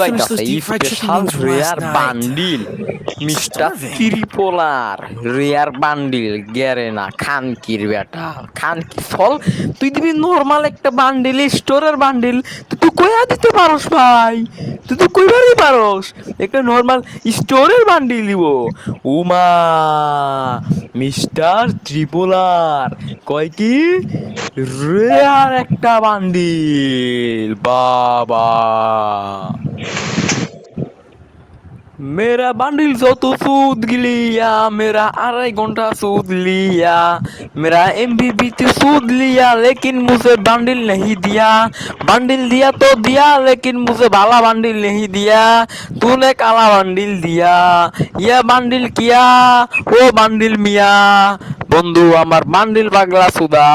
finished those deep fried chicken special wings from rare last mister ত্রিপোলার rare bundle না খানকির বেটা ফল তুই দিবি নর্মাল একটা বান্ডিল স্টোরের বান্ডিল তুই তো দিতে পারস ভাই? তুই তো কইবারই পারস? একটা নর্মাল স্টোরের বান্ডিল দিব উমা মিস্টার ত্রিপোলার কয় কি? রেয়ার একটা বান্দিল বাবা। মেরা বান্ডিল যত সুদ গিলিয়া, মেরা আড়াই ঘণ্টা সুদ লিয়া, মেরা এমবিবি তে সুদ লিয়া, লেকিন মুঝে বান্ডিল নেহি দিয়া। বান্ডিল দিয়া তো দিয়া, লেকিন মুঝে ভালা বান্ডিল নেহি দিয়া। তুনে কালা বান্ডিল দিয়া। ইয়া বান্ডিল কিয়া? ও বান্ডিল মিয়া। বন্ধু, আমার বান্ডিল পাগলা সুদা।